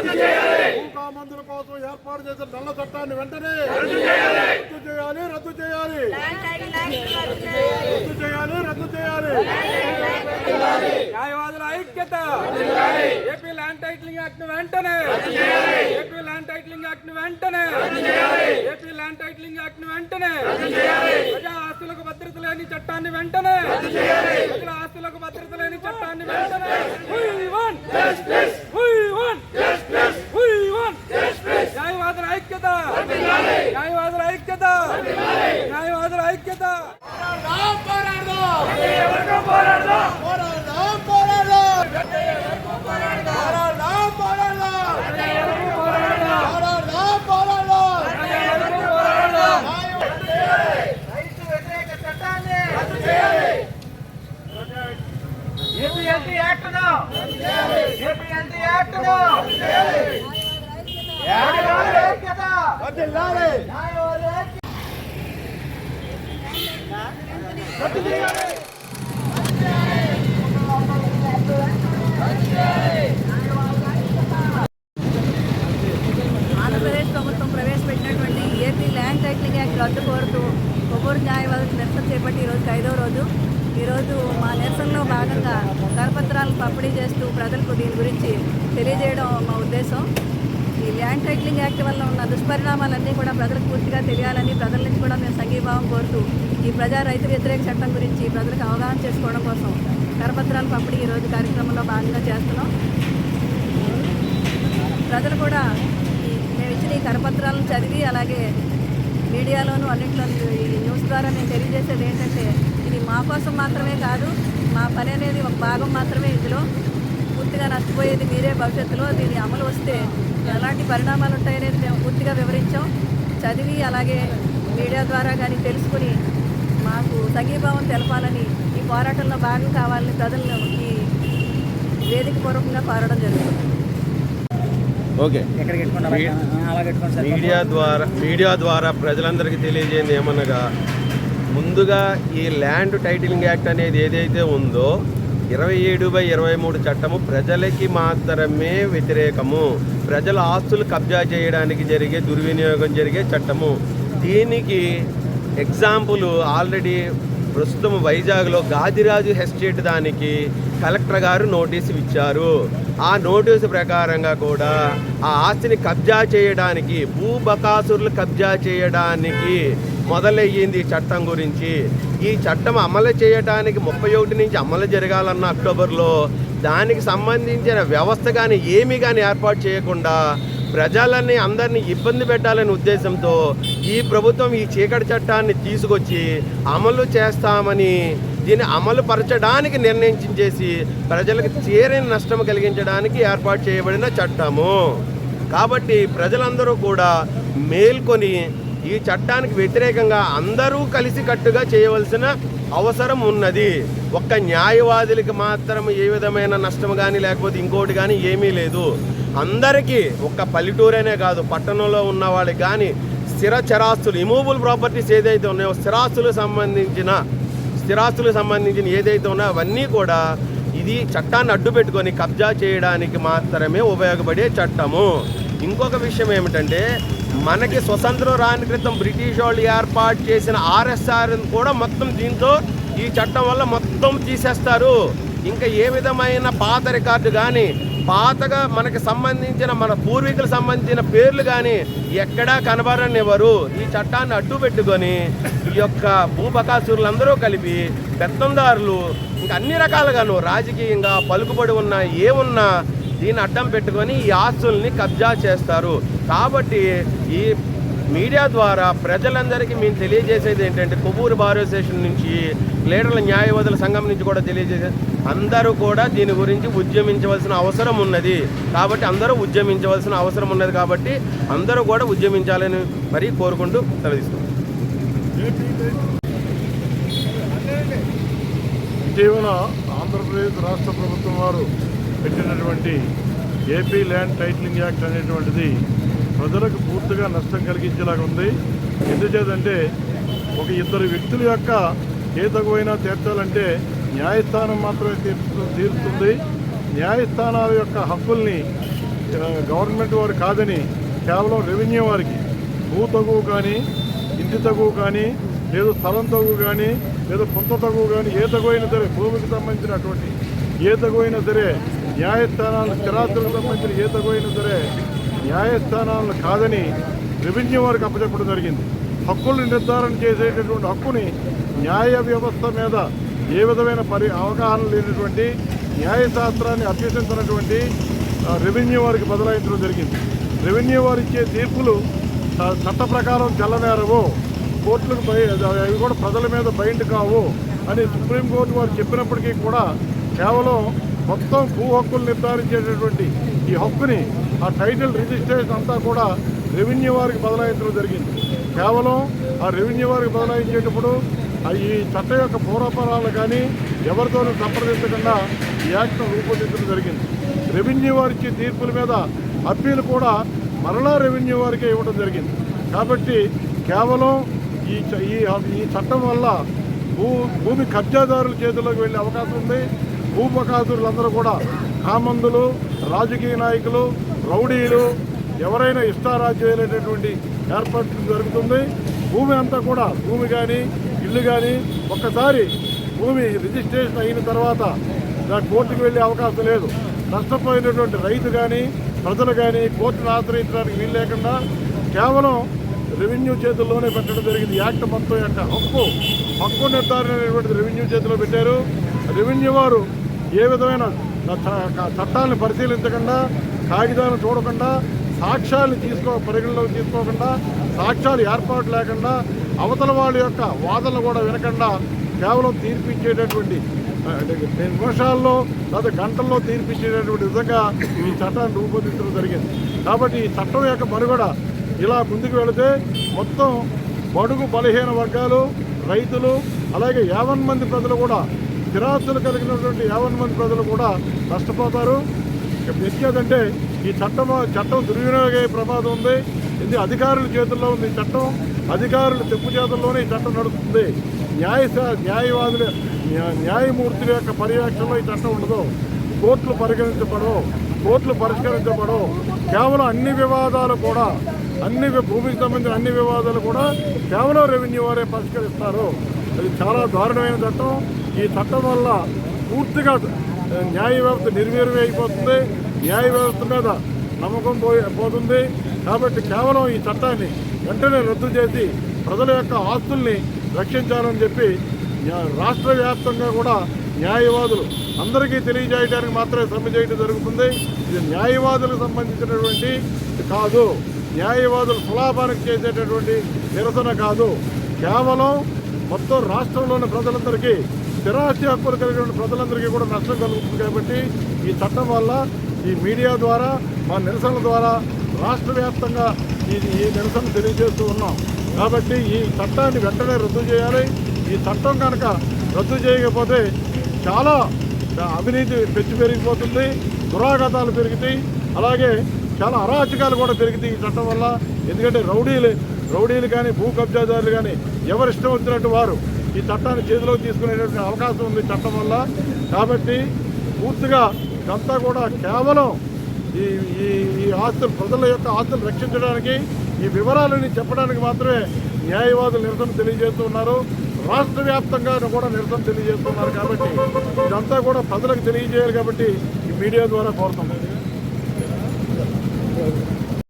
భూకా మందుల కోసం ఏర్పాటు చేసిన నల్ల చట్టాన్ని వెంటనే రద్దు చేయాలి. రద్దు చేయాలి రద్దు చేయాలి. రద్దు చేయాలి న్యాయవాదుల ఐక్యత. ఏపీ ల్యాండ్ టైటిలింగ్ యాక్ట్ను వెంటనే. ఏపీ ల్యాండ్ టైటిలింగ్ యాక్ట్ను వెంటనే. ఏపీ ల్యాండ్ టైటిలింగ్ యాక్ట్ను వెంటనే. ప్రజా ఆస్తులకు భద్రత లేని చట్టాన్ని వెంటనే. ప్రజల ఆస్తులకు భద్రత లేని చట్టాన్ని వెంటనే. న్యాయవాదుల ఐక్యత! న్యాయవాదుల ఐక్యత! ఏపీఎల్టీ యాక్ట్ను ఏపీఎల్టీ యాక్ట్ను న్యాయవాదుల ఐక్యత ఆంధ్రప్రదేశ్ ప్రభుత్వం ప్రవేశపెట్టినటువంటి ఏపీ ల్యాండ్ టైటిలింగ్ యాక్ట్ రద్దు కోరుతూ కొవ్వూరు న్యాయవాదులు నిరసన చేపట్టి ఈరోజు ఐదో రోజు. ఈరోజు మా నిరసనలో భాగంగా కరపత్రాలను పంపిణీ చేస్తూ ప్రజలకు దీని గురించి తెలియజేయడం మా ఉద్దేశం. ఈ ల్యాండ్ టైటిలింగ్ యాక్ట్ వల్ల ఉన్న దుష్పరిణామాలన్నీ కూడా ప్రజలకు పూర్తిగా తెలియాలని ప్రజల నుంచి కూడా మేము సంఘీభావం కోరుతూ ఈ ప్రజా రైతు వ్యతిరేక చట్టం గురించి ప్రజలకు అవగాహన చేసుకోవడం కోసం కరపత్రాల పంపిణీ ఈరోజు కార్యక్రమంలో భాగంగా చేస్తున్నాం. ప్రజలు కూడా మేము ఇచ్చిన ఈ కరపత్రాలను చదివి అలాగే మీడియాలోనూ అన్నింటిలోనూ ఈ న్యూస్ ద్వారా నేను తెలియజేసేది ఏంటంటే ఇది మా కోసం మాత్రమే కాదు మా పని అనేది ఒక భాగం మాత్రమే ఇందులో. పూర్తిగా నష్టపోయేది మీరే భవిష్యత్తులో. దీని అమలు వస్తే ఎలాంటి పరిణామాలు ఉంటాయనేది మేము పూర్తిగా వివరించాం. చదివి అలాగే మీడియా ద్వారా కానీ తెలుసుకుని మాకు సంఘీభావం తెలపాలని ఈ పోరాటంలో భాగం కావాలని ప్రజలను ఈ వేదిక పూర్వకంగా కోరడం జరుగుతుంది. ఓకే. మీడియా ద్వారా మీడియా ద్వారా ప్రజలందరికీ తెలియజేయండి ఏమనగా ముందుగా ఈ ల్యాండ్ టైటిలింగ్ యాక్ట్ అనేది ఏదైతే ఉందో ఇరవై ఏడు బై ఇరవై మూడు చట్టము ప్రజలకి మాత్రమే వ్యతిరేకము. ప్రజల ఆస్తులు కబ్జా చేయడానికి జరిగే దుర్వినియోగం జరిగే చట్టము. దీనికి ఎగ్జాంపుల్ ఆల్రెడీ ప్రస్తుతం వైజాగ్లో గాదిరాజు ఎస్టేట్ దానికి కలెక్టర్ గారు నోటీసు ఇచ్చారు. ఆ నోటీసు ప్రకారంగా కూడా ఆ ఆస్తిని కబ్జా చేయడానికి భూ బకాసురులు కబ్జా చేయడానికి మొదలయ్యింది ఈ చట్టం గురించి. ఈ చట్టం అమలు చేయడానికి ముప్పై ఒకటి నుంచి అమలు జరగాలన్న అక్టోబర్లో దానికి సంబంధించిన వ్యవస్థ కానీ ఏమీ కానీ ఏర్పాటు చేయకుండా ప్రజలని అందరినీ ఇబ్బంది పెట్టాలనే ఉద్దేశంతో ఈ ప్రభుత్వం ఈ చీకటి చట్టాన్ని తీసుకొచ్చి అమలు చేస్తామని దీన్ని అమలు పరచడానికి నిర్ణయించేసి ప్రజలకు చేరని నష్టం కలిగించడానికి ఏర్పాటు చేయబడిన చట్టము. కాబట్టి ప్రజలందరూ కూడా మేల్కొని ఈ చట్టానికి వ్యతిరేకంగా అందరూ కలిసికట్టుగా చేయవలసిన అవసరం ఉన్నది. ఒక్క న్యాయవాదులకి మాత్రం ఏ విధమైన నష్టం కానీ లేకపోతే ఇంకోటి కానీ ఏమీ లేదు. అందరికీ ఒక్క పల్లెటూరనే కాదు పట్టణంలో ఉన్న వాళ్ళకి కానీ స్థిర చరాస్తులు ఇమూవబుల్ ప్రాపర్టీస్ ఏదైతే ఉన్నాయో స్థిరాస్తులకు సంబంధించిన స్థిరాస్తులకు సంబంధించిన ఏదైతే ఉన్నాయో అవన్నీ కూడా ఇది చట్టాన్ని అడ్డు పెట్టుకొని కబ్జా చేయడానికి మాత్రమే ఉపయోగపడే చట్టము. ఇంకొక విషయం ఏమిటంటే మనకి స్వతంత్రం రాని క్రితం బ్రిటిష్ వాళ్ళు ఏర్పాటు చేసిన ఆర్ఎస్ఆర్ కూడా మొత్తం దీంతో ఈ చట్టం వల్ల మొత్తం తీసేస్తారు. ఇంకా ఏ విధమైన పాత రికార్డు కానీ పాతగా మనకి సంబంధించిన మన పూర్వీకులకు సంబంధించిన పేర్లు కానీ ఎక్కడా కనబడనివ్వరు. ఈ చట్టాన్ని అడ్డు పెట్టుకొని ఈ యొక్క భూబకాసురులందరూ కలిపి పెత్తందారులు ఇంకా అన్ని రకాలుగాను రాజకీయంగా పలుకుబడి ఉన్న ఏమున్నా దీన్ని అడ్డం పెట్టుకొని ఈ ఆస్తుల్ని కబ్జా చేస్తారు. కాబట్టి ఈ మీడియా ద్వారా ప్రజలందరికీ మేము తెలియజేసేది ఏంటంటే కొవ్వూరు బార్ అసోసియేషన్ నుంచి లీడర్ల న్యాయవాదుల సంఘం నుంచి కూడా తెలియజేసే అందరూ కూడా దీని గురించి ఉద్యమించవలసిన అవసరం ఉన్నది. కాబట్టి అందరూ ఉద్యమించవలసిన అవసరం ఉన్నది కాబట్టి అందరూ కూడా ఉద్యమించాలని మరీ కోరుకుంటూ తెలియజేస్తున్నాం ఇటీవల ఆంధ్రప్రదేశ్ రాష్ట్ర ప్రభుత్వం వారు పెట్టినటువంటి ఏపీ ల్యాండ్ టైటిలింగ్ యాక్ట్ అనేటువంటిది ప్రజలకు పూర్తిగా నష్టం కలిగించేలాగా ఉంది. ఎందుచేతంటే ఒక ఇద్దరు వ్యక్తుల యొక్క ఏ తగువైనా తీర్చాలంటే న్యాయస్థానం మాత్రమే తీర్చు తీరుస్తుంది న్యాయస్థానాల యొక్క హక్కుల్ని గవర్నమెంట్ వారు కాదని కేవలం రెవెన్యూ వారికి భూ తగువు కానీ ఇంటి తగువు కానీ లేదు స్థలం తగువు కానీ లేదా పొంత తగువు కానీ ఏ తగువైనా సరే భూమికి సంబంధించినటువంటి ఏ తగువైనా సరే న్యాయస్థానాలు స్థిరాస్తులకు సంబంధించిన ఏ తగువ అయినా సరే న్యాయస్థానాలను కాదని రెవెన్యూ వారికి అప్పచెప్పడం జరిగింది. హక్కులు నిర్ధారణ చేసేటటువంటి హక్కుని న్యాయ వ్యవస్థ మీద ఏ విధమైన పరి అవగాహన లేనటువంటి న్యాయశాస్త్రాన్ని అభ్యసించినటువంటి రెవెన్యూ వారికి బదలాయించడం జరిగింది. రెవెన్యూ వారు ఇచ్చే తీర్పులు చట్ట ప్రకారం చెల్లనేరవు కోర్టులకు అవి కూడా ప్రజల మీద బైండ్ కావు అని సుప్రీంకోర్టు వారు చెప్పినప్పటికీ కూడా కేవలం మొత్తం భూ హక్కులు నిర్ధారించేటటువంటి ఈ హక్కుని ఆ టైటిల్ రిజిస్ట్రేషన్ అంతా కూడా రెవెన్యూ వారికి బదలాయించడం జరిగింది. కేవలం ఆ రెవెన్యూ వారికి బదలాయించేటప్పుడు ఆ ఈ చట్టం యొక్క పూర్వపరాలు కానీ ఎవరితోనూ సంప్రదించకుండా ఈ యాక్ట్ను రూపొందించడం జరిగింది. రెవెన్యూ వారికి తీర్పుల మీద అప్పీలు కూడా మరలా రెవెన్యూ వారికే ఇవ్వడం జరిగింది. కాబట్టి కేవలం ఈ ఈ ఈ చట్టం వల్ల భూ భూమి కబ్జాదారుల చేతుల్లోకి వెళ్ళే అవకాశం ఉంది. భూపకాసురులందరూ కూడా కామందులు రాజకీయ నాయకులు రౌడీలు ఎవరైనా ఇష్టారాజ్యమైనటువంటి ఏర్పాటు జరుగుతుంది. భూమి అంతా కూడా భూమి కానీ ఇల్లు కానీ ఒక్కసారి భూమి రిజిస్ట్రేషన్ అయిన తర్వాత దాని కోర్టుకు వెళ్ళే అవకాశం లేదు. నష్టపోయినటువంటి రైతు కానీ ప్రజలు కానీ కోర్టును ఆశ్రయించడానికి వీలు లేకుండా కేవలం రెవెన్యూ చేతుల్లోనే పెట్టడం జరిగింది. యాక్ట్ మొత్తం యొక్క హక్కు హక్కు నిర్ధారణ రెవెన్యూ చేతిలో పెట్టారు. రెవెన్యూ వారు ఏ విధమైన చట్టాలను పరిశీలించకుండా కాగితాలను చూడకుండా సాక్ష్యాలను తీసుకో పరిగణలోకి తీసుకోకుండా సాక్ష్యాలు ఏర్పాటు లేకుండా అవతల వాళ్ళ యొక్క వాదనలు కూడా వినకుండా కేవలం తీర్పిచ్చేటటువంటి నిమిషాల్లో లేదా గంటల్లో తీర్పిచ్చేటటువంటి విధంగా ఈ చట్టాన్ని రూపొందించడం జరిగింది. కాబట్టి ఈ చట్టం యొక్క మనుగడ ఇలా ముందుకు వెళితే మొత్తం బడుగు బలహీన వర్గాలు రైతులు అలాగే యావన్ మంది ప్రజలు కూడా స్థిరాస్తులు కలిగినటువంటి యావన్ మంది ప్రజలు కూడా నష్టపోతారు. ఇక ఎక్కేదంటే ఈ చట్టం చట్టం దుర్వినియోగ ప్రమాదం ఉంది. ఇది అధికారుల చేతుల్లో ఉంది. ఈ చట్టం అధికారుల చెప్పు చేతుల్లోనే ఈ చట్టం నడుస్తుంది. న్యాయ న్యాయవాదుల న్యాయమూర్తుల యొక్క పర్యవేక్షణలో ఈ చట్టం ఉండదు. కోర్టులు పరిగణించబడవు. కోర్టులు పరిష్కరించబడవు. కేవలం అన్ని వివాదాలు కూడా అన్ని భూమికి సంబంధించిన అన్ని వివాదాలు కూడా కేవలం రెవెన్యూ వారే పరిష్కరిస్తారు. అది చాలా దారుణమైన చట్టం. ఈ చట్టం వల్ల పూర్తిగా న్యాయ వ్యవస్థ నిర్వీర్యం అయిపోతుంది. న్యాయ వ్యవస్థ మీద నమ్మకం పోతుంది. కాబట్టి కేవలం ఈ చట్టాన్ని వెంటనే రద్దు చేసి ప్రజల యొక్క ఆస్తుల్ని రక్షించాలని చెప్పి రాష్ట్ర వ్యాప్తంగా కూడా న్యాయవాదులు అందరికీ తెలియజేయడానికి మాత్రమే సమ్మె చేయడం జరుగుతుంది. ఇది న్యాయవాదులకు సంబంధించినటువంటి కాదు. న్యాయవాదులు సులాభానికి చేసేటటువంటి నిరసన కాదు. కేవలం మొత్తం రాష్ట్రంలోని ప్రజలందరికీ స్థిరాస్తి హక్కులు కలిగిన ప్రజలందరికీ కూడా నష్టం కలుగుతుంది కాబట్టి ఈ చట్టం వల్ల ఈ మీడియా ద్వారా మా నిరసనల ద్వారా రాష్ట్ర వ్యాప్తంగా ఈ ఈ నిరసన తెలియజేస్తూ ఉన్నాం. కాబట్టి ఈ చట్టాన్ని వెంటనే రద్దు చేయాలి. ఈ చట్టం కనుక రద్దు చేయకపోతే చాలా అవినీతి పెంచి పెరిగిపోతుంది దురాఘాతాలు పెరుగుతాయి. అలాగే చాలా అరాచకాలు కూడా పెరుగుతాయి ఈ చట్టం వల్ల. ఎందుకంటే రౌడీలు రౌడీలు కానీ భూ కబ్జాదారులు కానీ ఎవరు ఇష్టం వచ్చినట్టు వారు ఈ చట్టాన్ని చేతిలోకి తీసుకునేటువంటి అవకాశం ఉంది చట్టం వల్ల. కాబట్టి పూర్తిగా ఇదంతా కూడా కేవలం ఈ ఈ ఈ ఆస్తులు ప్రజల యొక్క ఆస్తులు రక్షించడానికి ఈ వివరాలని చెప్పడానికి మాత్రమే న్యాయవాదులు నిరసన తెలియజేస్తూ ఉన్నారు. రాష్ట్ర వ్యాప్తంగా కూడా నిరసన తెలియజేస్తున్నారు కాబట్టి ఇదంతా కూడా ప్రజలకు తెలియజేయాలి కాబట్టి ఈ మీడియా ద్వారా కోరుతున్నాం.